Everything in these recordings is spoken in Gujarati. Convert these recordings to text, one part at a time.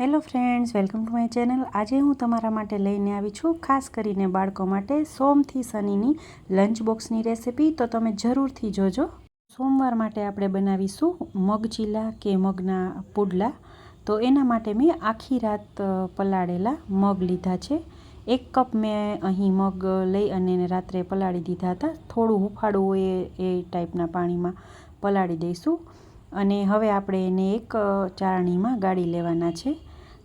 Hello friends, welcome to my channel. આજે હું તમારા માટે લઈને આવી છું ખાસ કરીને બાળકો માટે સોમથી શનિની લંચ બોક્સની રેસિપી. તો તમે જરૂરથી જોજો. સોમવાર માટે આપણે બનાવીશું મગ ચીલા કે મગના પુડલા. તો એના માટે મેં આખી રાત પલાળેલા મગ લીધા છે. એક કપ મેં અહીં મગ લઈ અને એને રાત્રે પલાળી દીધા હતા. થોડું હુફાળું હોય એ ટાઈપના પાણીમાં પલાળી દઈશું. અને હવે આપણે એને એક ચારણીમાં ગાળી લેવાના છે.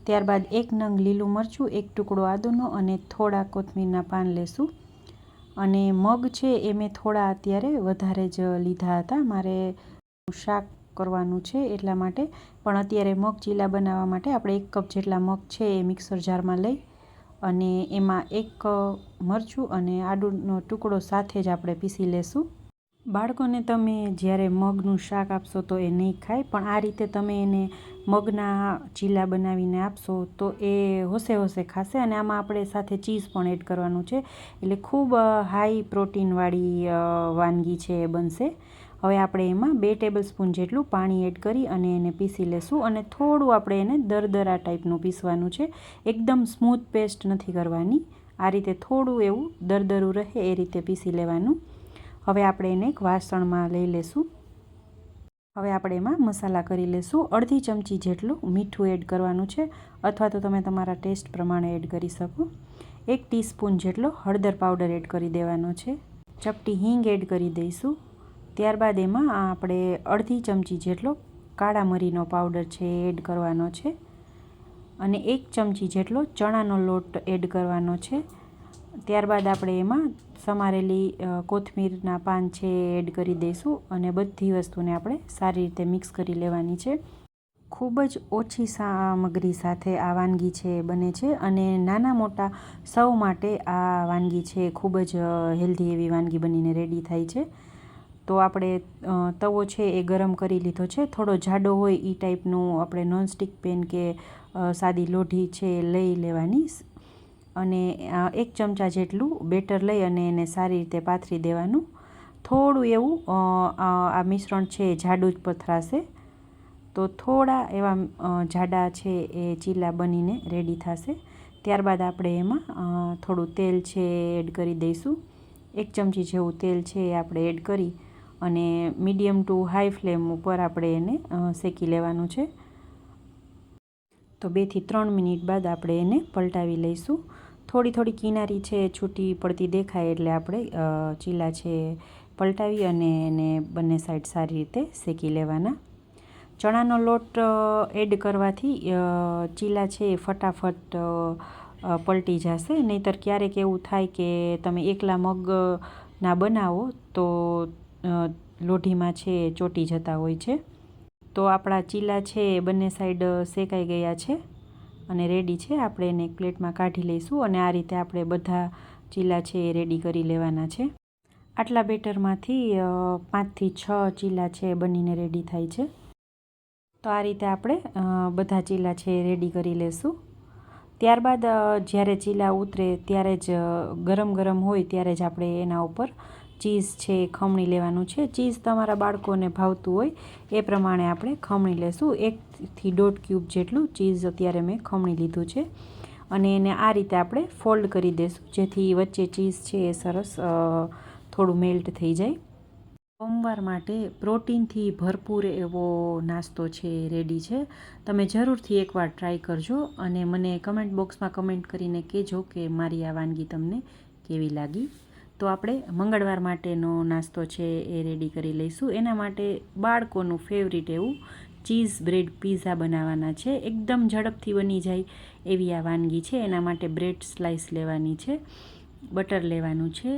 ત્યારબાદ એક નંગ લીલું મરચું, એક ટુકડો આદુનો અને થોડા કોથમીરના પાન લેશું. અને મગ છે એ મેં થોડા અત્યારે વધારે જ લીધા હતા. મારે શાક કરવાનું છે એટલા માટે. પણ અત્યારે મગ ચીલા બનાવવા માટે આપણે એક કપ જેટલા મગ છે એ મિક્સર જારમાં લઈ અને એમાં એક મરચું અને આદુનો ટુકડો સાથે જ આપણે પીસી લેશું. બાળકોને તમે જ્યારે મગનું શાક આપશો તો એ નહીં ખાય, પણ આ રીતે તમે એને મગના ચીલા બનાવીને આપશો તો એ હોશે હોશે ખાશે અને આમાં આપણે સાથે ચીઝ પણ એડ કરવાનું છે. એટલે ખૂબ હાઈ પ્રોટીનવાળી વાનગી છે એ બનશે. હવે આપણે એમાં બે ટેબલ સ્પૂન જેટલું પાણી એડ કરી અને એને પીસી લેશું અને થોડું આપણે એને દરદરા ટાઈપનું પીસવાનું છે. એકદમ સ્મૂથ પેસ્ટ નથી કરવાની. આ રીતે થોડું એવું દરદરું રહે એ રીતે પીસી લેવાનું. હવે આપણે એને એક વાસણમાં લઈ લેશું. હવે આપણે એમાં મસાલા કરી લેશું. અડધી ચમચી જેટલું મીઠું એડ કરવાનું છે, અથવા તો તમે તમારા ટેસ્ટ પ્રમાણે એડ કરી શકો. એક ટીસ્પૂન જેટલો હળદર પાવડર એડ કરી દેવાનો છે. ચપટી હિંગ એડ કરી દઈશું. ત્યારબાદ એમાં આપણે અડધી ચમચી જેટલો કાળા મરીનો પાવડર છે એડ કરવાનો છે. અને એક ચમચી જેટલો ચણાનો લોટ એડ કરવાનો છે. ત્યારબાદ આપણે એમાં સમારેલી કોથમીરના પાન છે એડ કરી દઈશું અને બધી વસ્તુને આપણે સારી રીતે મિક્સ કરી લેવાની છે. ખૂબ જ ઓછી સામગ્રી સાથે આ વાનગી છે બને છે અને નાના મોટા સૌ માટે આ વાનગી છે ખૂબ જ હેલ્ધી એવી વાનગી બનીને રેડી થાય છે. તો આપણે તવો છે એ ગરમ કરી લીધો છે. થોડો જાડો હોય એ ટાઈપનું આપણે નોનસ્ટિક પેન કે સાદી લોઢી છે લઈ લેવાની. અને એક ચમચા જેટલું બેટર લઈ અને એને સારી રીતે પાથરી દેવાનું. થોડું એવું આ મિશ્રણ છે એ જાડું જ પથરાશે. તો થોડા એવા જાડા છે એ ચીલા બનીને રેડી થશે. ત્યારબાદ આપણે એમાં થોડું તેલ છે એડ કરી દઈશું. એક ચમચી જેવું તેલ છે એ આપણે એડ કરી અને મીડિયમ ટુ હાઈ ફ્લેમ ઉપર આપણે એને શેકી લેવાનું છે. તો બેથી ત્રણ મિનિટ બાદ આપણે એને પલટાવી લઈશું. થોડી થોડી કિનારી છે, છૂટી પડતી દેખાય એટલે આપણે ચીલા છે પલટાવી અને એને બંને સાઈડ સારી રીતે શેકી લેવાના. ચણાનો લોટ એડ કરવાથી ચીલા છે એ ફટાફટ પલટી જશે. નહીંતર ક્યારેક એવું થાય કે તમે એકલા મગના બનાવો તો લોઢીમાં છે ચોટી જતા હોય છે. તો આપણા ચીલા છે એ બંને સાઈડ શેકાઈ ગયા છે. અને રેડી છે. આપણે એને એક પ્લેટમાં કાઢી લઈશું અને આ રીતે આપણે બધા ચીલા છે એ રેડી કરી લેવાના છે. આટલા બેટરમાંથી પાંચથી છ ચીલા છે એ બનીને રેડી થાય છે. તો આ રીતે આપણે બધા ચીલા છે એ રેડી કરી લેશું. ત્યારબાદ જ્યારે ચીલા ઉતરે ત્યારે જ ગરમ ગરમ હોય ત્યારે જ આપણે એના ઉપર ચીઝ છે એ ખમણી લેવાનું છે. ચીઝ તમારા બાળકોને ભાવતું હોય એ પ્રમાણે આપણે ખમણી લેશું. એકથી દોઢ ક્યુબ જેટલું ચીઝ અત્યારે મેં ખમણી લીધું છે. અને એને આ રીતે આપણે ફોલ્ડ કરી દઈશું જેથી વચ્ચે ચીઝ છે એ સરસ થોડું મેલ્ટ થઈ જાય. સોમવાર માટે પ્રોટીનથી ભરપૂર એવો નાસ્તો છે રેડી છે. તમે જરૂરથી એકવાર ટ્રાય કરજો અને મને કમેન્ટ બોક્સમાં કમેન્ટ કરીને કહેજો કે મારી આ વાનગી તમને કેવી લાગી. તો આપણે મંગળવાર માટેનો નાસ્તો છે એ રેડી કરી લઈશું. એના માટે બાળકોનું ફેવરિટ એવું ચીઝ બ્રેડ પીઝા બનાવવાના છે. એકદમ ઝડપથી બની જાય એવી આ વાનગી છે. એના માટે બ્રેડ સ્લાઇસ લેવાની છે બટર લેવાનું છે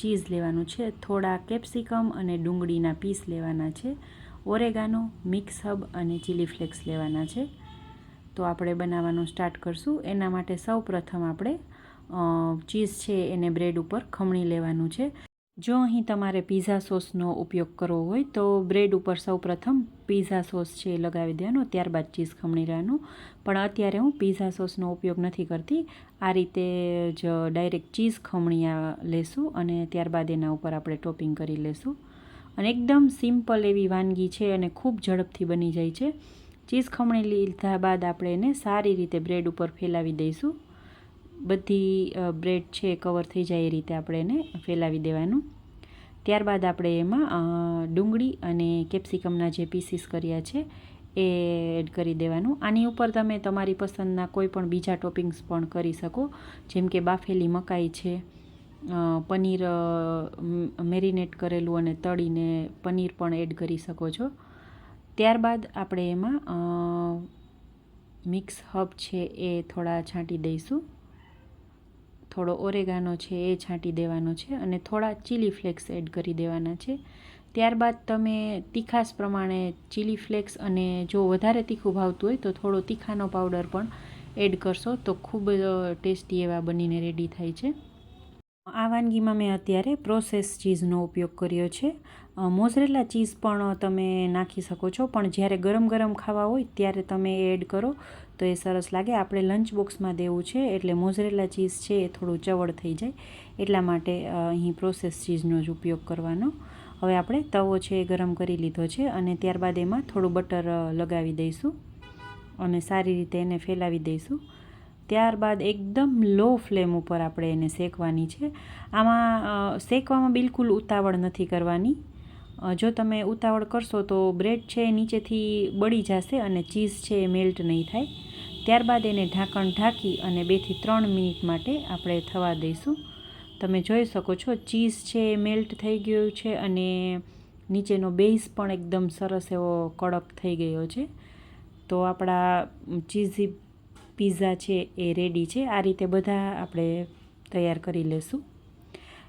ચીઝ લેવાનું છે, થોડા કેપ્સિકમ અને ડુંગળીના પીસ લેવાના છે ઓરેગાનો મિક્સ હબ અને ચીલી ફ્લેક્સ લેવાના છે. તો આપણે બનાવવાનું સ્ટાર્ટ કરશું. એના માટે સૌ પ્રથમ આપણે ચીઝ છે એને બ્રેડ ઉપર ખમણી લેવાનું છે. જો અહીં તમારે પીઝા સોસનો ઉપયોગ કરવો હોય, તો બ્રેડ ઉપર સૌ પ્રથમ પીઝા સોસ છે એ લગાવી દેવાનો, ત્યારબાદ ચીઝ ખમણી લેવાનું. પણ અત્યારે હું પીઝા સોસનો ઉપયોગ નથી કરતી. આ રીતે જ ડાયરેક્ટ ચીઝ ખમણી લેશું અને ત્યારબાદ એના ઉપર આપણે ટોપિંગ કરી લેશું. અને એકદમ સિમ્પલ એવી વાનગી છે અને ખૂબ ઝડપથી બની જાય છે. ચીઝ ખમણી લીધા બાદ આપણે એને સારી રીતે બ્રેડ ઉપર ફેલાવી દઈશું. બધી બ્રેડ છે કવર થઈ જાય એ રીતે આપણે એને ફેલાવી દેવાનું. ત્યારબાદ આપણે એમાં ડુંગળી અને કેપ્સિકમના જે પીસીસ કર્યા છે એ એડ કરી દેવાનું. આની ઉપર તમે તમારી પસંદના કોઈ પણ બીજા ટોપિંગ્સ પણ કરી શકો. જેમ કે બાફેલી મકાઈ છે પનીર મેરિનેટ કરેલું અને તળીને પનીર પણ એડ કરી શકો છો. ત્યારબાદ આપણે એમાં મિક્સ હબ છે એ થોડા છાંટી દઈશું. થોડો ઓરેગાનો છે, એ છાંટી દેવાનો છે અને થોડા ચીલી ફ્લેક્સ એડ કરી દેવાના છે. ત્યારબાદ તમે તીખાસ પ્રમાણે ચીલી ફ્લેક્સ અને જો વધારે તીખું ભાવતું હોય તો થોડો તીખાનો પાવડર પણ એડ કરશો તો ખૂબ ટેસ્ટી એવા બનીને રેડી થાય છે. આ વાનગીમાં મેં અત્યારે પ્રોસેસ ચીઝનો ઉપયોગ કર્યો છે. મોઝરેલા ચીઝ પણ તમે નાખી શકો છો, પણ જ્યારે ગરમ ગરમ ખાવા હોય ત્યારે તમે એડ કરો. તો એ સરસ લાગે. આપણે લંચ બોક્સમાં દેવું છે, એટલે મોઝરેલા ચીઝ છે એ થોડું ચવડ થઈ જાય. એટલા માટે અહીં પ્રોસેસ ચીઝનો જ ઉપયોગ કરવાનો. હવે આપણે તવો છે એ ગરમ કરી લીધો છે અને ત્યારબાદ એમાં થોડું બટર લગાવી દઈશું અને સારી રીતે એને ફેલાવી દઈશું. ત્યારબાદ એકદમ લો ફ્લેમ ઉપર આપણે એને શેકવાની છે. આમાં શેકવામાં બિલકુલ ઉતાવળ નથી કરવાની. જો તમે ઉતાવળ કરશો તો બ્રેડ છે નીચેથી બળી જશે અને ચીઝ છે એ મેલ્ટ નહીં થાય. ત્યારબાદ એને ઢાંકણ ઢાંકી અને બેથી ત્રણ મિનિટ માટે આપણે થવા દઈશું. તમે જોઈ શકો છો, ચીઝ છે એ મેલ્ટ થઈ ગયું છે અને નીચેનો બેઝ પણ એકદમ સરસ એવો કડક થઈ ગયો છે. તો આપણા ચીઝી પીઝા છે એ રેડી છે. આ રીતે બધા આપણે તૈયાર કરી લેશું.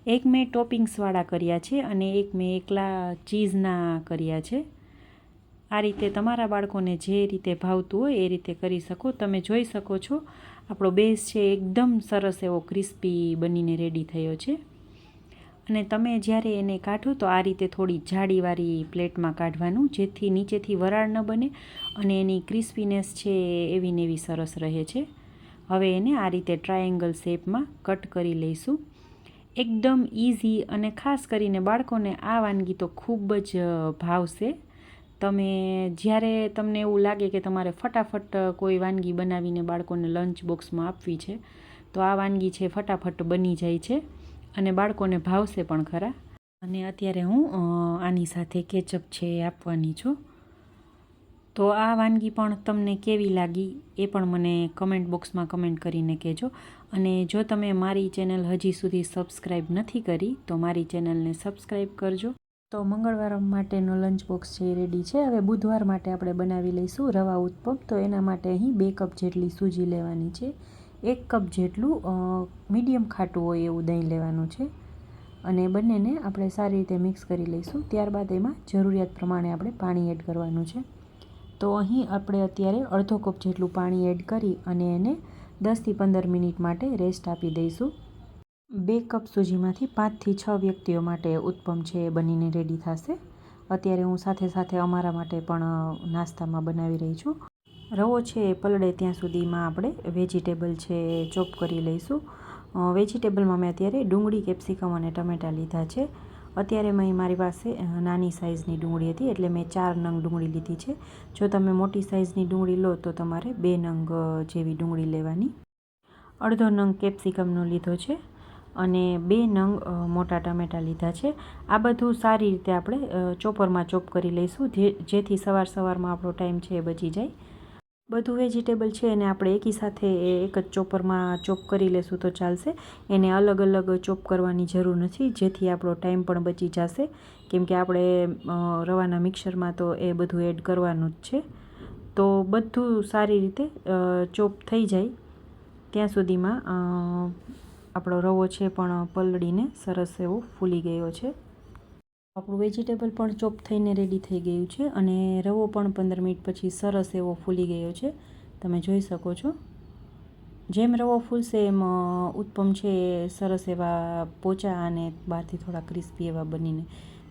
એક મેં ટોપિંગ્સવાળા કર્યા છે અને એક મેં એકલા ચીઝના કર્યા છે. આ રીતે તમારા બાળકોને જે રીતે ભાવતું હોય એ રીતે કરી શકો. તમે જોઈ શકો છો, આપણો બેઝ છે એકદમ સરસ એવો ક્રિસ્પી બનીને રેડી થયો છે. અને તમે જ્યારે એને કાઢો તો આ રીતે થોડી જાડીવાળી પ્લેટમાં કાઢવાનું, જેથી નીચેથી વરાળ ન બને અને એની ક્રિસ્પીનેસ છે એવી ને એવી સરસ રહે છે. હવે એને આ રીતે ટ્રાયેંગલ શેપમાં કટ કરી લઈશું. એકદમ ઇઝી અને ખાસ કરીને બાળકોને આ વાનગી તો ખૂબ જ ભાવશે. તમે જ્યારે તમને એવું લાગે કે તમારે ફટાફટ કોઈ વાનગી બનાવીને બાળકોને લંચ બોક્સમાં આપવી છે, તો આ વાનગી છે ફટાફટ બની જાય છે અને બાળકોને ભાવશે પણ ખરા. અને અત્યારે હું આની સાથે કેચઅપ છે એ આપવાની છું. તો આ વાનગી પણ તમને કેવી લાગી એ પણ મને કમેન્ટ બોક્સમાં કમેન્ટ કરીને કહેજો. અને જો તમે મારી ચેનલ હજી સુધી સબસ્ક્રાઈબ નથી કરી, તો મારી ચેનલને સબસ્ક્રાઈબ કરજો. તો મંગળવાર માટેનો લંચ બોક્સ છે એ રેડી છે. હવે બુધવાર માટે આપણે બનાવી લઈશું રવા ઉત્પમ. તો એના માટે અહીં બે કપ જેટલી સૂજી લેવાની છે. એક કપ જેટલું મીડિયમ ખાટું હોય એવું દહીં લેવાનું છે. અને બંનેને આપણે સારી રીતે મિક્સ કરી લઈશું. ત્યારબાદ એમાં જરૂરિયાત પ્રમાણે આપણે પાણી એડ કરવાનું છે. તો અહીં આપણે અત્યારે અડધો કપ જેટલું પાણી એડ કરી અને એને દસથી પંદર મિનિટ માટે રેસ્ટ આપી દઈશું. બે કપ સૂજીમાંથી પાંચથી છ વ્યક્તિઓ માટે ઉત્પમ છે, એ બનીને રેડી થશે. અત્યારે હું સાથે સાથે અમારા માટે પણ નાસ્તામાં બનાવી રહી છું. રવો છે એ પલળે ત્યાં સુધીમાં આપણે વેજીટેબલ છે ચોપ કરી લઈશું. વેજીટેબલમાં મેં અત્યારે ડુંગળી કેપ્સિકમ અને ટમેટાં લીધા છે. અત્યારે મેં મારી પાસે નાની સાઇઝની ડુંગળી હતી, એટલે મેં ચાર નંગ ડુંગળી લીધી છે. જો તમે મોટી સાઇઝની ડુંગળી લો, તો તમારે બે નંગ જેવી ડુંગળી લેવાની. અડધો નંગ કેપ્સિકમનો લીધો છે. અને બે નંગ મોટા ટમેટાં લીધા છે. આ બધું સારી રીતે આપણે ચોપરમાં ચોપ કરી લઈશું જેથી સવાર સવારમાં આપણો ટાઈમ છે એ બચી જાય. બધું વેજીટેબલ છે એને આપણે એકી સાથે એક જ ચોપરમાં ચોપ કરી લેશું તો ચાલશે. એને અલગ અલગ ચોપ કરવાની જરૂર નથી, જેથી આપણો ટાઈમ પણ બચી જશે. કેમ કે આપણે રવાના મિક્સરમાં તો એ બધું એડ કરવાનું જ છે. તો બધું સારી રીતે ચોપ થઈ જાય. ત્યાં સુધીમાં આપણો રવો છે પણ પલળીને સરસ એવો ફૂલી ગયો છે. આપણું વેજીટેબલ પણ ચોપ થઈને રેડી થઈ ગયું છે અને રવો પણ પંદર મિનિટ પછી સરસ એવો ફૂલી ગયો છે. તમે જોઈ શકો છો. જેમ રવો ફૂલશે એમ ઉત્પમ છે સરસ એવા પોચા અને બહારથી થોડા ક્રિસ્પી એવા બનીને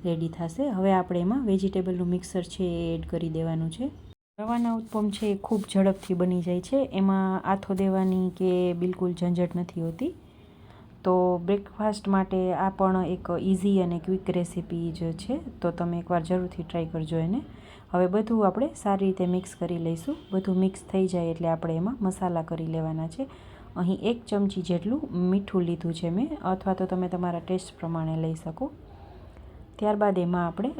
રેડી થશે. હવે આપણે એમાં વેજીટેબલનું મિક્સર છે એ એડ કરી દેવાનું છે. રવાના ઉત્પમ છે એ ખૂબ ઝડપથી બની જાય છે. એમાં આથો દેવાની કે બિલકુલ ઝંઝટ નથી હોતી. તો બ્રેકફાસ્ટ માટે આ પણ એક ઇઝી અને ક્વિક રેસીપી જ છે. તો તમે એકવાર જરૂરથી ટ્રાય કરજો એને. હવે બધું આપણે સારી રીતે મિક્સ કરી લઈશું. બધું મિક્સ થઈ જાય એટલે આપણે એમાં મસાલા કરી લેવાના છે. અહીં એક ચમચી જેટલું મીઠું લીધું છે મેં, અથવા તો તમે તમારા ટેસ્ટ પ્રમાણે લઈ શકો. ત્યારબાદ એમાં આપણે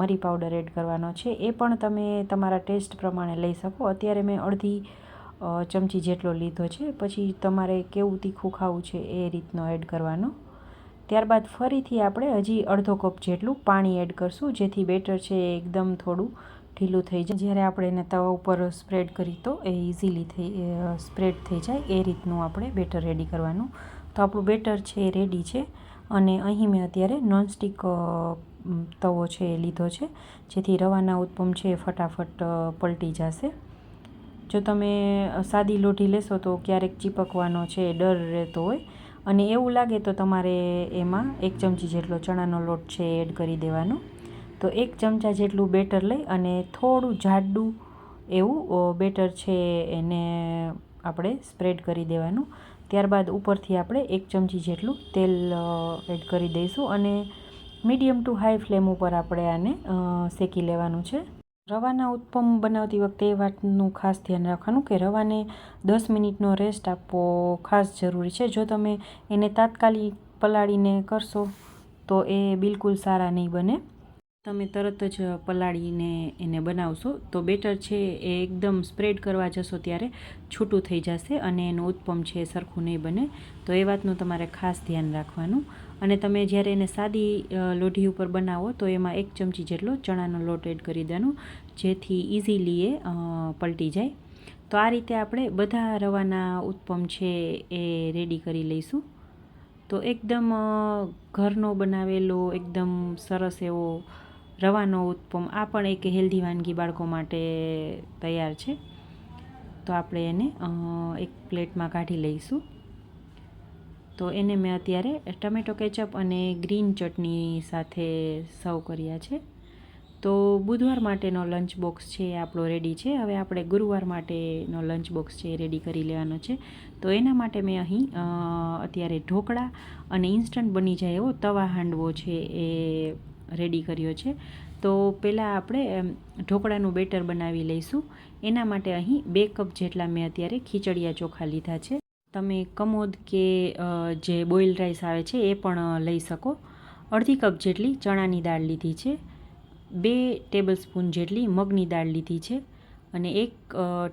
મરી પાવડર એડ કરવાનો છે. એ પણ તમે તમારા ટેસ્ટ પ્રમાણે લઈ શકો. અત્યારે મેં અડધી ચમચી જેટલો લીધો છે. પછી તમારે કેવું તીખું ખાવું છે એ રીતનો એડ કરવાનો. ત્યારબાદ ફરીથી આપણે હજી અડધો કપ જેટલું પાણી એડ કરશું, જેથી બેટર છે એ એકદમ થોડું ઢીલું થઈ જાય. જ્યારે આપણે એને તવા ઉપર સ્પ્રેડ કરી તો એ ઇઝીલી થઈ સ્પ્રેડ થઈ જાય. એ રીતનું આપણે બેટર રેડી કરવાનું. તો આપણું બેટર છે એ રેડી છે. અને અહીં મેં અત્યારે નોનસ્ટિક તવો છે એ લીધો છે. જેથી રવાના ઉત્પમ છે એ ફટાફટ પલટી જશે. જો તમે સાદી લોઢી લેશો તો ક્યારેક ચીપકવાનો છે ડર રહેતો હોય. અને એવું લાગે તો તમારે એમાં એક ચમચી જેટલો ચણાનો લોટ છે એડ કરી દેવાનો. તો એક ચમચા જેટલું બેટર લઈ અને થોડું જાડું એવું બેટર છે એને આપણે સ્પ્રેડ કરી દેવાનું. ત્યારબાદ ઉપરથી આપણે એક ચમચી જેટલું તેલ એડ કરી દઈશું અને મીડિયમ ટુ હાઈ ફ્લેમ ઉપર આપણે આને શેકી લેવાનું છે. રવાના ઉત્પમ બનાવતી વખતે એ વાતનું ખાસ ધ્યાન રાખવાનું કે રવાને દસ મિનિટનો રેસ્ટ આપવો ખાસ જરૂરી છે. જો તમે એને તાત્કાલિક પલાળીને કરશો, તો એ બિલકુલ સારા નહીં બને. તમે તરત જ પલાળીને એને બનાવશો, તો બેટર છે એ એકદમ સ્પ્રેડ કરવા જશો ત્યારે છૂટું થઈ જશે અને એનું ઉત્પમ છે સરખું નહીં બને. તો એ વાતનું તમારે ખાસ ધ્યાન રાખવાનું. અને તમે જ્યારે એને સાદી લોઢી ઉપર બનાવો, તો એમાં એક ચમચી જેટલો ચણાનો લોટ એડ કરી દેવાનો, જેથી ઇઝીલી એ પલટી જાય. તો આ રીતે આપણે બધા રવાના ઉત્પમ છે એ રેડી કરી લઈશું. તો એકદમ ઘરનો બનાવેલો, એકદમ સરસ એવો રવાનો ઉત્પમ, આ પણ એક હેલ્ધી વાનગી બાળકો માટે તૈયાર છે. તો આપણે એને એક પ્લેટમાં કાઢી લઈશું. તો એને મેં અત્યારે ટમેટો કેચઅપ અને ગ્રીન ચટણી સાથે સર્વ કર્યા છે. તો બુધવાર માટેનો લંચ બોક્સ છે, એ આપણો રેડી છે. હવે આપણે ગુરુવાર માટેનો લંચ બોક્સ છે, એ રેડી કરી લેવાનો છે. તો એના માટે મેં અહીં અત્યારે ઢોકળા અને ઇન્સ્ટન્ટ બની જાય એવો તવા હાંડવો છે, એ રેડી કર્યો છે. તો પહેલાં આપણે ઢોકળાનું બેટર બનાવી લઈશું. એના માટે અહીં બે કપ જેટલા મેં અત્યારે ખીચડિયા ચોખા લીધા છે. તમે કમોદ કે જે બોઇલ રાઈસ આવે છે એ પણ લઈ શકો. અડધી કપ જેટલી ચણાની દાળ લીધી છે. બે ટેબલ સ્પૂન જેટલી મગની દાળ લીધી છે અને એક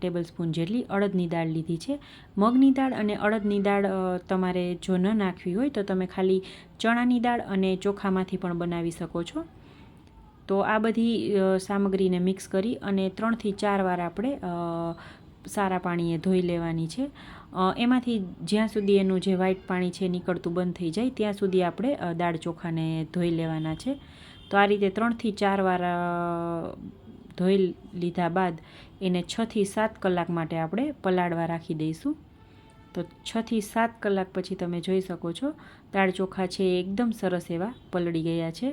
ટેબલ સ્પૂન જેટલી અડદની દાળ લીધી છે. મગની દાળ અને અડદની દાળ તમારે જો ન નાખવી હોય તો તમે ખાલી ચણાની દાળ અને ચોખામાંથી પણ બનાવી શકો છો. તો આ બધી સામગ્રીને મિક્સ કરી અને ત્રણથી ચાર વાર આપણે સારા પાણીએ ધોઈ લેવાની છે. એમાંથી જ્યાં સુધી એનું જે વ્હાઈટ પાણી છે નીકળતું બંધ થઈ જાય, ત્યાં સુધી આપણે દાળ ચોખાને ધોઈ લેવાના છે. તો આ રીતે ત્રણથી ચાર વાર ધોઈ લીધા બાદ એને છથી સાત કલાક માટે આપણે પલાળવા રાખી દઈશું. તો છથી સાત કલાક પછી તમે જોઈ શકો છો, દાળ ચોખા છે એકદમ સરસ એવા પલળી ગયા છે.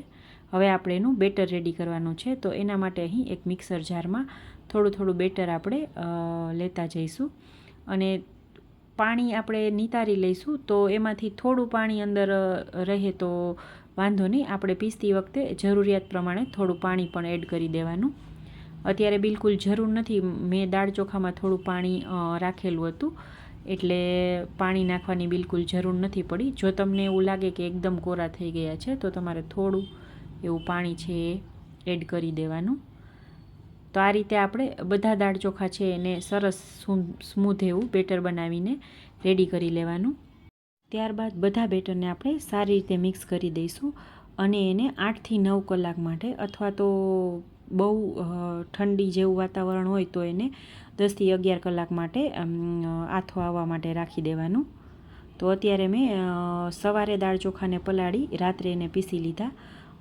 હવે આપણે એનું બેટર રેડી કરવાનું છે. તો એના માટે અહીં એક મિક્સર જારમાં થોડું થોડું બેટર આપણે લેતા જઈશું. અને પાણી આપણે નિતારી લઈશું, તો એમાંથી થોડું પાણી અંદર રહે તો વાંધો નહીં. આપણે પીસતી વખતે જરૂરિયાત પ્રમાણે થોડું પાણી પણ એડ કરી દેવાનું. અત્યારે બિલકુલ જરૂર નથી. મેં દાળ ચોખામાં થોડું પાણી રાખેલું હતું. એટલે પાણી નાખવાની બિલકુલ જરૂર નથી પડી. જો તમને એવું લાગે કે એકદમ કોરા થઈ ગયા છે, તો તમારે થોડું એવું પાણી છે એ એડ કરી દેવાનું. તો આ રીતે આપણે બધા દાળ ચોખા છે એને સરસ સ્મૂધ એવું બેટર બનાવીને રેડી કરી લેવાનું. ત્યારબાદ બધા બેટરને આપણે સારી રીતે મિક્સ કરી દઈશું અને એને આઠથી નવ કલાક માટે અથવા તો બહુ ઠંડી જેવું વાતાવરણ હોય તો એને દસથી અગિયાર કલાક માટે આથો આવવા માટે રાખી દેવાનું. તો અત્યારે મેં સવારે દાળ ચોખાને પલાળી રાત્રે એને પીસી લીધા.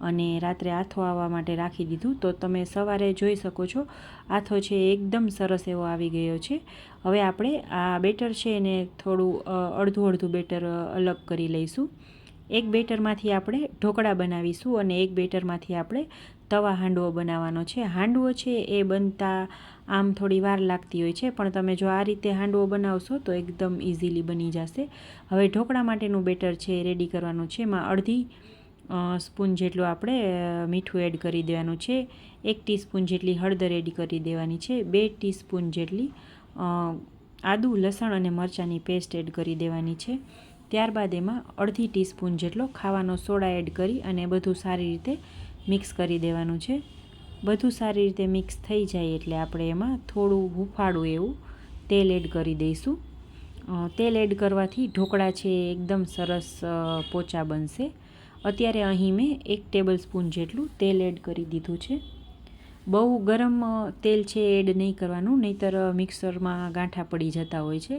અને રાત્રે આથો આવવા માટે રાખી દીધું. તો તમે સવારે જોઈ શકો છો, આથો છે એકદમ સરસ એવો આવી ગયો છે. હવે આપણે આ બેટર છે એને થોડું અડધું અડધું બેટર અલગ કરી લઈશું. એક બેટરમાંથી આપણે ઢોકળા બનાવીશું અને એક બેટરમાંથી આપણે તવા હાંડવો બનાવવાનો છે. હાંડવો છે એ બનતા આમ થોડી વાર લાગતી હોય છે, પણ તમે જો આ રીતે હાંડવો બનાવશો તો એકદમ ઇઝીલી બની જશે. હવે ઢોકળા માટેનું બેટર છે રેડી કરવાનું છે. એમાં અડધી સ્પૂન જેટલું આપણે મીઠું એડ કરી દેવાનું છે. એક ટીસ્પૂન જેટલી હળદર એડ કરી દેવાની છે. બે ટીસ્પૂન જેટલી આદું, લસણ અને મરચાંની પેસ્ટ એડ કરી દેવાની છે. ત્યારબાદ એમાં અડધી ટીસ્પૂન જેટલો ખાવાનો સોડા એડ કરી અને બધું સારી રીતે મિક્સ કરી દેવાનું છે. બધું સારી રીતે મિક્સ થઈ જાય એટલે આપણે એમાં થોડું હુંફાળું એવું તેલ એડ કરી દઈશું. તેલ એડ કરવાથી ઢોકળા છે એકદમ સરસ પોચા બનશે. અત્યારે અહીં મેં એક ટેબલ સ્પૂન જેટલું તેલ એડ કરી દીધું છે. બહુ ગરમ તેલ છે એડ નહીં કરવાનું, નહીંતર મિક્સરમાં ગાંઠા પડી જતા હોય છે.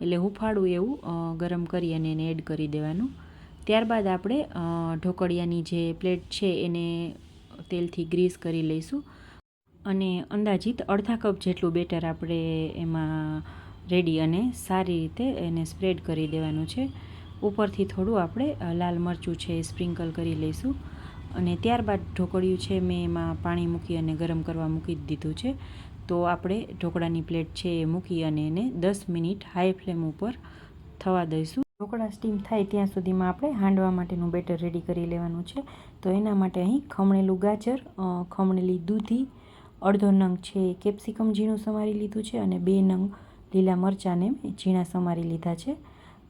એટલે હુંફાળું એવું ગરમ કરી અને એને એડ કરી દેવાનું. ત્યારબાદ આપણે ઢોકળિયાની જે પ્લેટ છે એને તેલથી ગ્રીસ કરી લઈશું. અને અંદાજિત અડધા કપ જેટલું બેટર આપણે એમાં રેડી અને સારી રીતે એને સ્પ્રેડ કરી દેવાનું છે. ઉપરથી થોડું આપણે લાલ મરચું છે એ સ્પ્રિંકલ કરી લઈશું. અને ત્યારબાદ ઢોકળિયું છે મેં એમાં પાણી મૂકી અને ગરમ કરવા મૂકી જ દીધું છે. તો આપણે ઢોકળાની પ્લેટ છે એ મૂકી અને એને દસ મિનિટ હાઈ ફ્લેમ ઉપર થવા દઈશું. ઢોકળા સ્ટીમ થાય ત્યાં સુધીમાં આપણે હાંડવા માટેનું બેટર રેડી કરી લેવાનું છે. તો એના માટે અહીં ખમણેલું ગાજર ખમણેલી દૂધી, અડધો નંગ છે કેપ્સિકમ ઝીણું સમારી લીધું છે અને બે નંગ લીલા મરચાંને ઝીણા સમારી લીધા છે.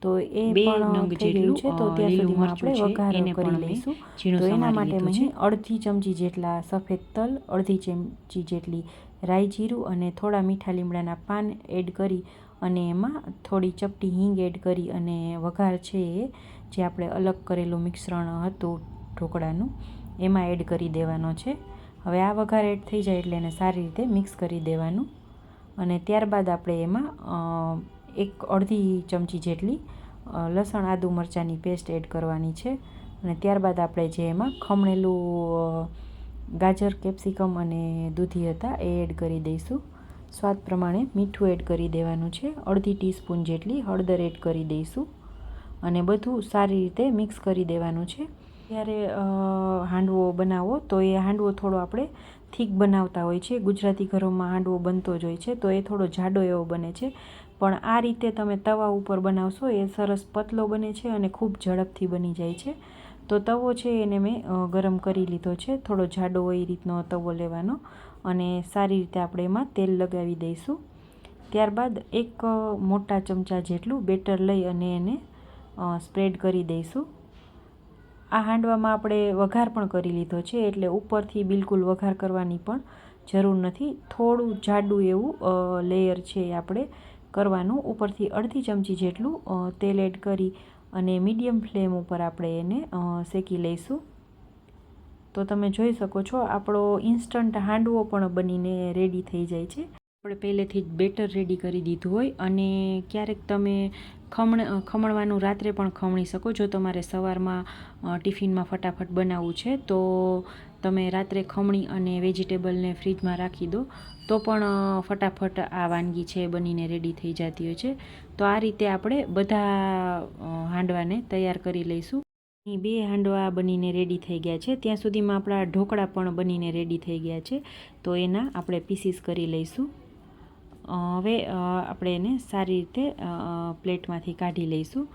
તો એ પણ થઈ ગયું છે. તો ત્યાં સુધી સુધીમાં આપણે વઘાર કરી લઈશું. તો એના માટે મેં અડધી ચમચી જેટલા સફેદ તલ અડધી ચમચી જેટલી રાઈ જીરું અને થોડા મીઠા લીમડાના પાન એડ કરી અને એમાં થોડી ચપટી હિંગ એડ કરી અને વઘાર છે એ જે આપણે અલગ કરેલું મિશ્રણ હતું ઢોકળાનું એમાં એડ કરી દેવાનો છે. હવે આ વઘાર એડ થઈ જાય એટલે એને સારી રીતે મિક્સ કરી દેવાનું. અને ત્યારબાદ આપણે એમાં એક અડધી ચમચી જેટલી લસણ, આદુ મરચાંની પેસ્ટ એડ કરવાની છે. અને ત્યારબાદ આપણે જે એમાં ખમણેલું ગાજર, કેપ્સિકમ અને દૂધી હતા એ એડ કરી દઈશું. સ્વાદ પ્રમાણે મીઠું એડ કરી દેવાનું છે. અડધી ટીસ્પૂન જેટલી હળદર એડ કરી દઈશું. અને બધું સારી રીતે મિક્સ કરી દેવાનું છે. ત્યારે હાંડવો બનાવો તો એ હાંડવો થોડો આપણે થીક બનાવતા હોય છે. ગુજરાતી ઘરોમાં હાંડવો બનતો જ હોય છે. તો એ થોડો જાડો એવો બને છે. પણ આ રીતે તમે તવા ઉપર બનાવશો એ સરસ પતલો બને છે અને ખૂબ ઝડપથી બની જાય છે. તો તવો છે એને મેં ગરમ કરી લીધો છે. થોડો જાડો હોય એ રીતનો તવો લેવાનો અને સારી રીતે આપણે એમાં તેલ લગાવી દઈશું. ત્યારબાદ એક મોટા ચમચા જેટલું બેટર લઈ અને એને સ્પ્રેડ કરી દઈશું. આ હાંડવામાં આપણે વઘાર પણ કરી લીધો છે એટલે ઉપરથી બિલકુલ વઘાર કરવાની પણ જરૂર નથી. થોડું જાડું એવું લેયર છે આપણે કરવાનું ઉપરથી અડધી ચમચી જેટલું તેલ એડ કરી અને મીડિયમ ફ્લેમ ઉપર આપણે એને શેકી લઈશું. તો તમે જોઈ શકો છો, આપણો ઇન્સ્ટન્ટ હાંડવો પણ બનીને રેડી થઈ જાય છે. આપણે પહેલેથી જ બેટર રેડી કરી દીધું હોય અને ક્યારેક તમે ખમણ ખમણવાનું રાત્રે પણ ખમણી શકો. જો તમારે સવારમાં ટિફિનમાં ફટાફટ બનાવવું છે, તો તમે રાત્રે ખમણી અને વેજીટેબલને ફ્રીજમાં રાખી દો. તો પણ ફટાફટ આ વાનગી છે બનીને રેડી થઈ જતી હોય છે. તો આ રીતે આપણે બધા હાંડવાને તૈયાર કરી લઈશું. બે હાંડવા બનીને રેડી થઈ ગયા છે. ત્યાં સુધીમાં આપણા ઢોકળા પણ બનીને રેડી થઈ ગયા છે. તો એના આપણે પીસીસ કરી લઈશું. હવે આપણે એને સારી રીતે પ્લેટમાંથી કાઢી લઈશું.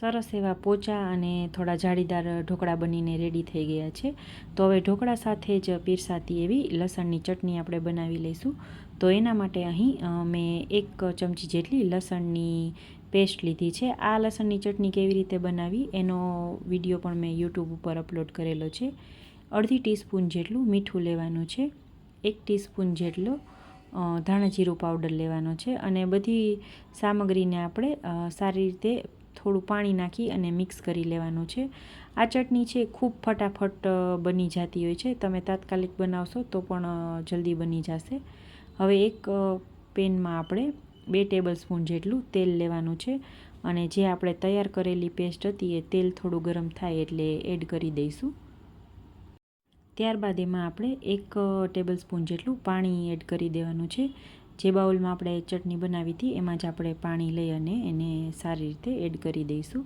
સરસ એવા પોચા અને થોડા જાળીદાર ઢોકળા બનીને રેડી થઈ ગયા છે. તો હવે ઢોકળા સાથે જ પીરસાતી એવી લસણની ચટણી આપણે બનાવી લઈશું. તો એના માટે અહીં મેં એક ચમચી જેટલી લસણની પેસ્ટ લીધી છે. આ લસણની ચટણી કેવી રીતે બનાવી, એનો વીડિયો પણ મેં યુટ્યુબ ઉપર અપલોડ કરેલો છે. અડધી ટીસ્પૂન જેટલું મીઠું લેવાનું છે. એક ટીસ્પૂન જેટલો ધાણા જીરું પાવડર લેવાનો છે. અને બધી સામગ્રીને આપણે સારી રીતે થોડું પાણી નાખી અને મિક્સ કરી લેવાનું છે. આ ચટણી છે ખૂબ ફટાફટ બની જતી હોય છે. તમે તાત્કાલિક બનાવશો તો પણ જલ્દી બની જશે. હવે એક પેનમાં આપણે બે ટેબલ સ્પૂન જેટલું તેલ લેવાનું છે અને જે આપણે તૈયાર કરેલી પેસ્ટ હતી એ તેલ થોડું ગરમ થાય એટલે એડ કરી દઈશું. ત્યારબાદ એમાં આપણે એક ટેબલ સ્પૂન જેટલું પાણી એડ કરી દેવાનું છે. જે બાઉલમાં આપણે ચટણી બનાવી હતી, એમાં જ આપણે પાણી લઈ અને એને સારી રીતે એડ કરી દઈશું.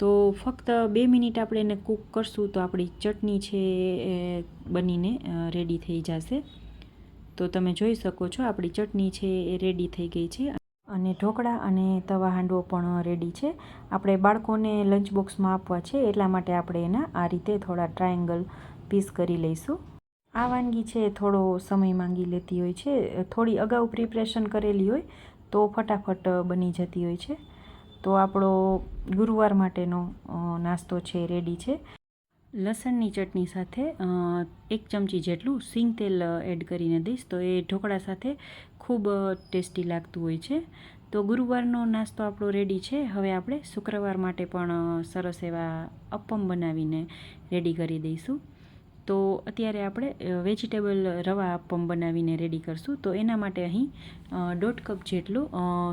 તો ફક્ત બે મિનિટ આપણે એને કૂક કરશું તો આપણી ચટણી છે એ બનીને રેડી થઈ જશે. તો તમે જોઈ શકો છો આપણી ચટણી છે એ રેડી થઈ ગઈ છે અને ઢોકળા અને તવા હાંડવો પણ રેડી છે. આપણે બાળકોને લંચ બોક્સમાં આપવા છે, એટલા માટે આપણે એના આ રીતે થોડા ટ્રાયેંગલ પીસ કરી લઈશું. આ વાનગી છે, થોડો સમય માંગી લેતી હોય છે. થોડી અગાઉ પ્રિપરેશન કરેલી હોય, તો ફટાફટ બની જતી હોય છે. તો આપણો ગુરુવાર માટેનો નાસ્તો છે રેડી છે. લસણની ચટણી સાથે એક ચમચી જેટલું સિંગ તેલ એડ કરીને દઈશ, તો એ ઢોકળા સાથે ખૂબ ટેસ્ટી લાગતું હોય છે. તો ગુરુવારનો નાસ્તો આપણો રેડી છે. હવે આપણે શુક્રવાર માટે પણ સરસ એવા અપમ બનાવીને રેડી કરી દઈશું. તો અત્યારે આપણે વેજીટેબલ રવા અપમ બનાવીને રેડી કરશું. તો એના માટે અહીં દોઢ કપ જેટલું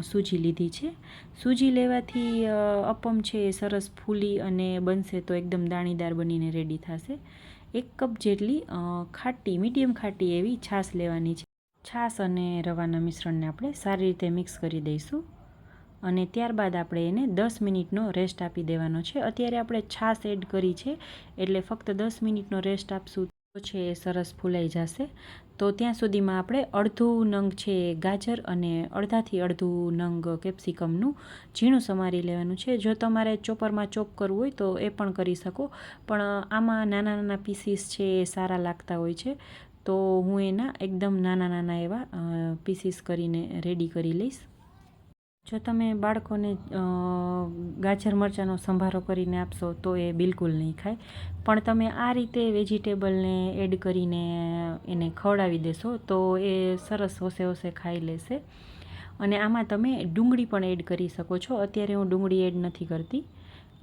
સૂજી લીધી છે. સૂજી લેવાથી અપમ છે એ સરસ ફૂલી અને બનશે તો એકદમ દાણીદાર બનીને રેડી થશે. એક કપ જેટલી ખાટી, મીડિયમ ખાટી એવી છાશ લેવાની છે. છાશ અને રવાના મિશ્રણને આપણે સારી રીતે મિક્સ કરી દઈશું. અને ત્યારબાદ આપણે એને દસ મિનિટનો રેસ્ટ આપી દેવાનો છે. અત્યારે આપણે છાશ એડ કરી છે, એટલે ફક્ત દસ મિનિટનો રેસ્ટ આપશું તો છે એ સરસ ફૂલાઈ જશે. તો ત્યાં સુધીમાં આપણે અડધું નંગ છે ગાજર અને અડધાથી અડધું નંગ કેપ્સિકમનું ઝીણું સમારી લેવાનું છે. જો તમારે ચોપરમાં ચોપ કરવું હોય તો એ પણ કરી શકો, પણ આમાં નાના નાના પીસીસ છે એ સારા લાગતા હોય છે. તો હું એના એકદમ નાના નાના એવા પીસીસ કરીને રેડી કરી લઈશ. જો તમે બાળકોને ગાજર મરચાંનો સંભારો કરીને આપશો તો એ બિલકુલ નહીં ખાય. પણ તમે આ રીતે વેજીટેબલને એડ કરીને એને ખવડાવી દેશો તો એ સરસ હોશે હોશે ખાઈ લેશે. અને આમાં તમે ડુંગળી પણ એડ કરી શકો છો. અત્યારે હું ડુંગળી એડ નથી કરતી.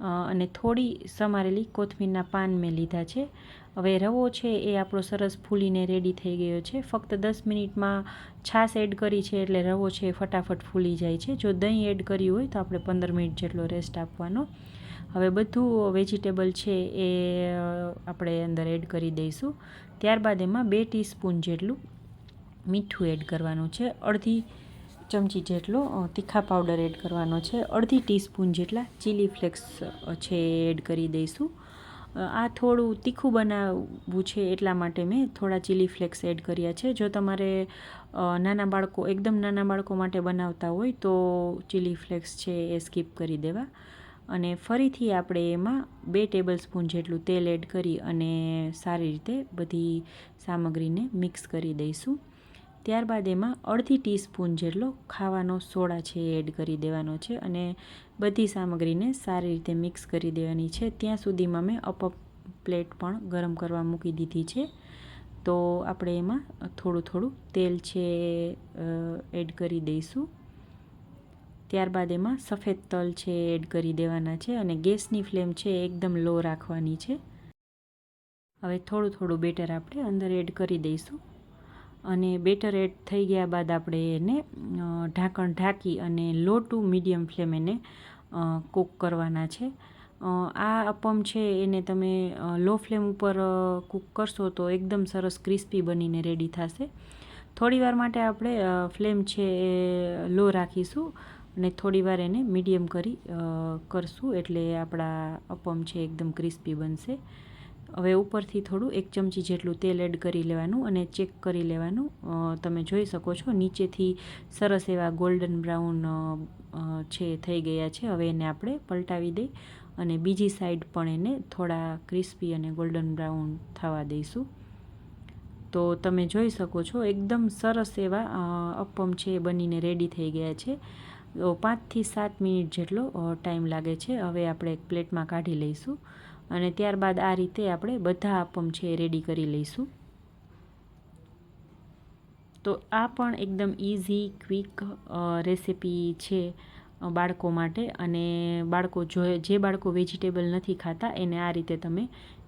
અને થોડી સમારેલી કોથમીરના પાન મેં લીધા છે. હવે રવો છે એ આપણો સરસ ફૂલીને રેડી થઈ ગયો છે. ફક્ત દસ મિનિટમાં છાશ એડ કરી છે એટલે રવો છે ફટાફટ ફૂલી જાય છે. જો દહીં એડ કર્યું હોય તો આપણે પંદર મિનિટ જેટલો રેસ્ટ આપવાનો. હવે બધું વેજીટેબલ છે એ આપણે અંદર એડ કરી દઈશું. ત્યારબાદ એમાં બે ટીસ્પૂન જેટલું મીઠું એડ કરવાનું છે. અડધી ચમચી જેટલો તીખા પાવડર એડ કરવાનો છે. અડધી ટીસ્પૂન જેટલા ચીલી ફ્લેક્સ છે એડ કરી દઈશું. આ થોડું તીખું બનાવવું છે એટલા માટે મેં થોડા ચીલી ફ્લેક્સ એડ કર્યા છે. જો તમારે નાના બાળકો, એકદમ નાના બાળકો માટે બનાવતા હોય તો ચીલી ફ્લેક્સ છે એ સ્કીપ કરી દેવા. અને ફરીથી આપણે એમાં બે ટેબલ સ્પૂન જેટલું તેલ એડ કરી અને સારી રીતે બધી સામગ્રીને મિક્સ કરી દઈશું. ત્યારબાદ એમાં અડધી ટીસ્પૂન જેટલો ખાવાનો સોડા છે એડ કરી દેવાનો છે અને બધી સામગ્રીને સારી રીતે મિક્સ કરી દેવાની છે. ત્યાં સુધીમાં મેં અપ પ્લેટ પણ ગરમ કરવા મૂકી દીધી છે. તો આપણે એમાં થોડું થોડું તેલ છે એડ કરી દઈશું. ત્યારબાદ એમાં સફેદ તલ છે એડ કરી દેવાના છે અને ગેસની ફ્લેમ છે એકદમ લો રાખવાની છે. હવે થોડું થોડું બેટર આપણે અંદર એડ કરી દઈશું. અને બેટર એડ થઈ ગયા બાદ આપણે એને ઢાંકણ ઢાંકી અને લો ટુ મીડિયમ ફ્લેમ એને કૂક કરવાના છે. આ અપમ છે એને તમે લો ફ્લેમ ઉપર કૂક કરશો તો એકદમ સરસ ક્રિસ્પી બનીને રેડી થશે. થોડીવાર માટે આપણે ફ્લેમ છે એ લો રાખીશું અને થોડીવાર એને મીડિયમ કરી કરશું એટલે આપણા અપમ છે એકદમ ક્રિસ્પી બનશે. હવે ઉપરથી થોડું એક ચમચી જેટલું તેલ એડ કરી લેવાનું અને ચેક કરી લેવાનું. તમે જોઈ શકો છો, નીચેથી સરસ એવા ગોલ્ડન બ્રાઉન છે, થઈ ગયા છે. હવે એને આપણે પલટાવી દઈ અને બીજી સાઈડ પણ એને થોડા ક્રિસ્પી અને ગોલ્ડન બ્રાઉન થવા દઈશું. તો તમે જોઈ શકો છો, એકદમ સરસ એવા અપમ છે, બનીને રેડી થઈ ગયા છે. પાંચથી સાત મિનિટ જેટલો ટાઈમ લાગે છે. હવે આપણે એક પ્લેટમાં કાઢી લઈશું. અને ત્યારબાદ આ રીતે આપણે બધા આપમ છે એ રેડી કરી લઈશું. તો આ પણ એકદમ ઇઝી ક્વિક રેસિપી છે બાળકો માટે. અને બાળકો જો, જે બાળકો વેજીટેબલ નથી ખાતા, એને આ રીતે તમે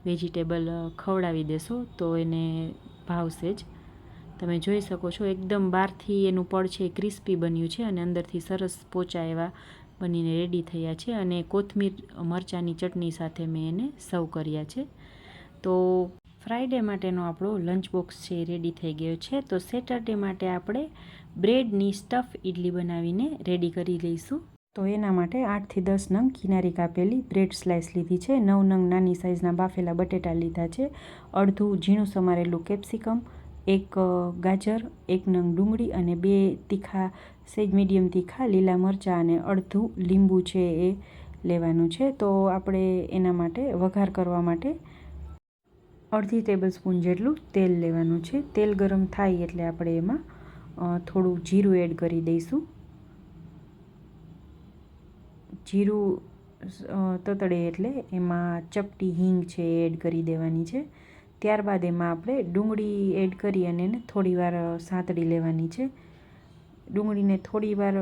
વેજીટેબલ ખવડાવી દેશો, તો એને ભાવશે જ. તમે જોઈ શકો છો, એકદમ બહારથી એનું પડ છે ક્રિસ્પી બન્યું છે અને અંદરથી સરસ પોચા એવા બનીને રેડી થયા છે અને કોથમીર, મરચાંની ચટણી સાથે મેં એને સર્વ કર્યા છે. તો ફ્રાઈડે માટેનો આપણો લંચ બોક્સ છે રેડી થઈ ગયો છે. તો સેટરડે માટે આપણે બ્રેડની સ્ટફ ઇડલી બનાવીને રેડી કરી લઈશું. તો એના માટે આઠથી દસ નંગ કિનારી કાપેલી બ્રેડ સ્લાઇસ લીધી છે. નવ નંગ નાની સાઇઝના બાફેલા બટેટા લીધા છે. અડધું ઝીણું સમારેલું કેપ્સિકમ એક ગાજર, એક નંગ ડુંગળી અને બે તીખા સેજ મીડિયમ તીખા, લીલા મરચાં અને અડધું લીંબુ છે એ લેવાનું છે. તો આપણે એના માટે વઘાર કરવા માટે અડધી ટેબલ સ્પૂન જેટલું તેલ લેવાનું છે. તેલ ગરમ થાય એટલે આપણે એમાં થોડું જીરું એડ કરી દઈશું. જીરું તતડે એટલે એમાં ચપટી હિંગ છે એ એડ કરી દેવાની છે. ત્યારબાદ એમાં આપણે ડુંગળી એડ કરી અને એને થોડીવાર સાંતળી લેવાની છે. ડુંગળીને થોડીવાર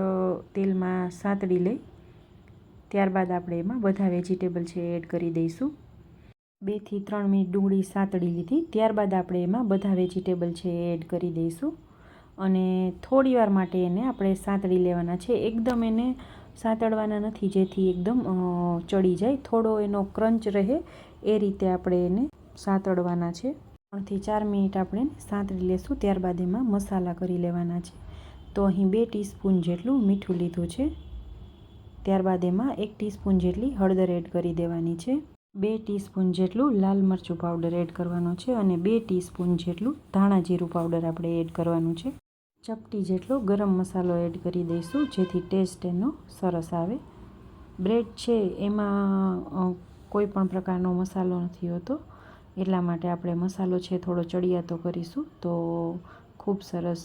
તેલમાં સાંતળી લઈ, ત્યારબાદ આપણે એમાં બધા વેજીટેબલ છે એડ કરી દઈશું. બેથી ત્રણ મિનિટ ડુંગળી સાંતળી લીધી, ત્યારબાદ આપણે એમાં બધા વેજીટેબલ છે એડ કરી દઈશું. અને થોડીવાર માટે એને આપણે સાંતળી લેવાના છે. એકદમ એને સાંતળવાના નથી, જેથી એકદમ ચડી જાય. થોડો એનો ક્રંચ રહે, એ રીતે આપણે એને સાંતળવાના છે. ત્રણથી ચાર મિનિટ આપણે સાંતળી લેશું, ત્યારબાદ એમાં મસાલા કરી લેવાના છે. તો અહીં બે ટીસ્પૂન જેટલું મીઠું લીધું છે. ત્યારબાદ એમાં એક ટીસ્પૂન જેટલી હળદર એડ કરી દેવાની છે. બે ટીસ્પૂન જેટલું લાલ મરચું પાવડર એડ કરવાનો છે અને બે ટીસ્પૂન જેટલું ધાણા જીરું પાવડર આપણે એડ કરવાનું છે. ચપટી જેટલો ગરમ મસાલો એડ કરી દઈશું, જેથી ટેસ્ટ એનો સરસ આવે. બ્રેડ છે, એમાં કોઈ પણ પ્રકારનો મસાલો નથી હોતો. એટલા માટે આપણે મસાલો છે થોડો ચડિયાતો કરીશું. તો ખૂબ સરસ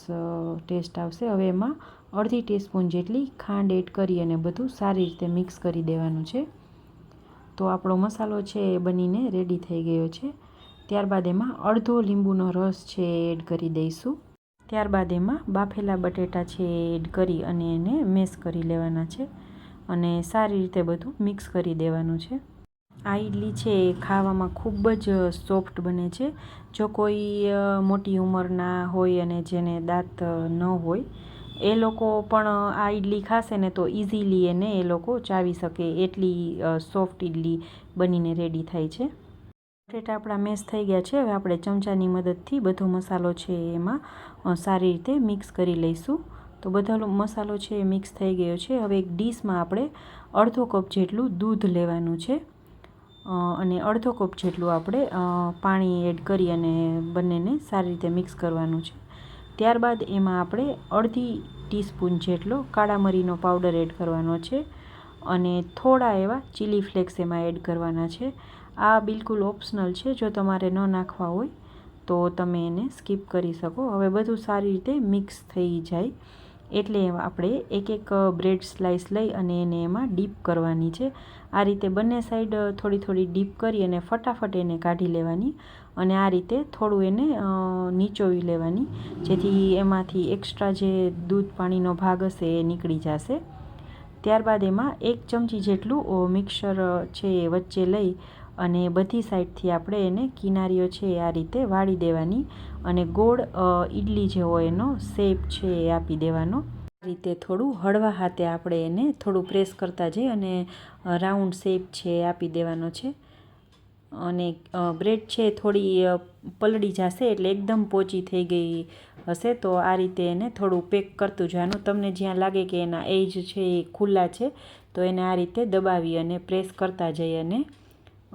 ટેસ્ટ આવશે. હવે એમાં અડધી ટીસ્પૂન જેટલી ખાંડ એડ કરી અને બધું સારી રીતે મિક્સ કરી દેવાનું છે. તો આપણો મસાલો છે એ બનીને રેડી થઈ ગયો છે. ત્યારબાદ એમાં અડધો લીંબુનો રસ છે એડ કરી દઈશું. ત્યારબાદ એમાં બાફેલા બટેટા છે એડ કરી અને એને મેશ કરી લેવાના છે અને સારી રીતે બધું મિક્સ કરી દેવાનું છે. આ ઇડલી છે એ ખાવામાં ખૂબ જ સોફ્ટ બને છે. જો કોઈ મોટી ઉંમરના હોય અને જેને દાંત ન હોય, એ લોકો પણ આ ઇડલી ખાશે ને તો ઇઝીલી એને એ લોકો ચાવી શકે એટલી સોફ્ટ ઇડલી બનીને રેડી થાય છે. બટેટા આપણા મેસ થઈ ગયા છે. હવે આપણે ચમચાની મદદથી બધો મસાલો છે એમાં સારી રીતે મિક્સ કરી લઈશું. તો બધો મસાલો છે એ મિક્સ થઈ ગયો છે. હવે એક ડીશમાં આપણે અડધો કપ જેટલું દૂધ લેવાનું છે. અને અડધો કપ જેટલું આપણે પાણી એડ કરી અને બંનેને સારી રીતે મિક્સ કરવાનું છે. ત્યારબાદ એમાં આપણે અડધી ટીસ્પૂન જેટલો કાળા મરીનો પાવડર એડ કરવાનો છે અને થોડા એવા ચીલી ફ્લેક્સ એમાં એડ કરવાના છે. આ બિલકુલ ઓપ્શનલ છે, જો તમારે ન નાખવા હોય તો તમે એને સ્કીપ કરી શકો. હવે બધું સારી રીતે મિક્સ થઈ જાય. એટલે આપણે એક એક બ્રેડ સ્લાઇસ લઈ અને એને એમાં ડીપ કરવાની છે. આ રીતે બંને સાઈડ થોડી થોડી ડીપ કરી અને ફટાફટ એને કાઢી લેવાની અને આ રીતે થોડું એને નીચોવી લેવાની, જેથી એમાંથી એક્સ્ટ્રા જે દૂધ પાણીનો ભાગ હશે એ નીકળી જશે. ત્યારબાદ એમાં એક ચમચી જેટલું મિક્સર છે એ વચ્ચે લઈ અને બધી સાઈડથી આપણે એને કિનારીઓ છે આ રીતે વાળી દેવાની. અને ગોળ ઇડલી જે જેવો એનો શેપ છે એ આપી દેવાનો. આ રીતે થોડું હળવા હાથે આપણે એને થોડું પ્રેસ કરતા જઈએ અને રાઉન્ડ શેપ છે એ આપી દેવાનો છે. અને બ્રેડ છે થોડી પલળી જશે એટલે એકદમ પોચી થઈ ગઈ હશે તો આ રીતે એને થોડું પેક કરતું જવાનું. તમને જ્યાં લાગે કે એના એજ છે એ ખુલ્લા છે, તો એને આ રીતે દબાવી અને પ્રેસ કરતા જઈ અને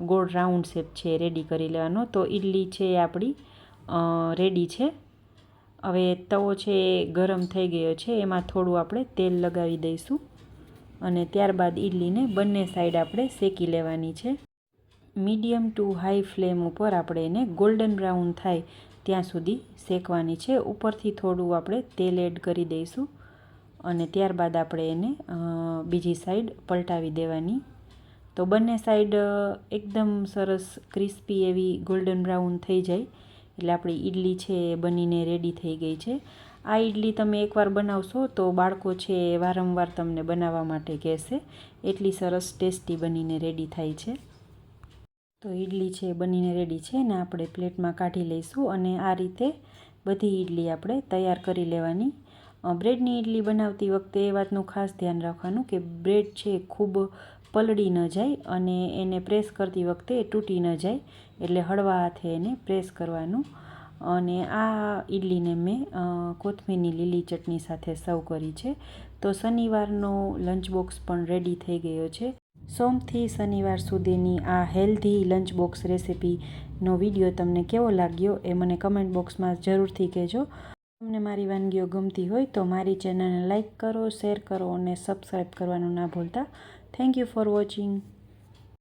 ગોળ રાઉન્ડ શેપ છે રેડી કરી લેવાનો. તો ઈડલી છે એ આપણી રેડી છે. હવે તવો છે એ ગરમ થઈ ગયો છે. એમાં થોડું આપણે તેલ લગાવી દઈશું. અને ત્યારબાદ ઈડલીને બંને સાઈડ આપણે શેકી લેવાની છે. મીડિયમ ટુ હાઈ ફ્લેમ ઉપર આપણે એને ગોલ્ડન બ્રાઉન થાય ત્યાં સુધી શેકવાની છે. ઉપરથી થોડું આપણે તેલ એડ કરી દઈશું. અને ત્યારબાદ આપણે એને બીજી સાઈડ પલટાવી દેવાની. તો બંને સાઈડ એકદમ સરસ ક્રિસ્પી એવી ગોલ્ડન બ્રાઉન થઈ જાય. એટલે આપણી ઈડલી છે એ બનીને રેડી થઈ ગઈ છે. આ ઈડલી તમે એકવાર બનાવશો તો બાળકો છે એ વારંવાર તમને બનાવવા માટે કહેશે. એટલી સરસ ટેસ્ટી બનીને રેડી થાય છે. તો ઈડલી છે બનીને રેડી છે ને આપણે પ્લેટમાં કાઢી લઈશું અને આ રીતે બધી ઈડલી આપણે તૈયાર કરી લેવાની. બ્રેડની ઈડલી બનાવતી વખતે એ વાતનું ખાસ ધ્યાન રાખવાનું કે બ્રેડ છે ખૂબ પલળી ન જાય અને એને પ્રેસ કરતી વખતે તૂટી ન જાય. એટલે હળવા હાથે એને પ્રેસ કરવાનું. અને આ ઈડલીને મેં કોથમીરની લીલી ચટણી સાથે સર્વ કરી છે. તો શનિવારનો લંચ બોક્સ પણ રેડી થઈ ગયો છે. સોમથી શનિવાર સુધીની આ હેલ્ધી લંચ બોક્સ રેસિપીનો વીડિયો તમને કેવો લાગ્યો એ મને કમેન્ટ બોક્સમાં જરૂરથી કહેજો. તમને મારી વાનગીઓ ગમતી હોય તો મારી ચેનલને લાઇક કરો શેર કરો અને સબસ્ક્રાઈબ કરવાનું ના ભૂલતા. Thank you for watching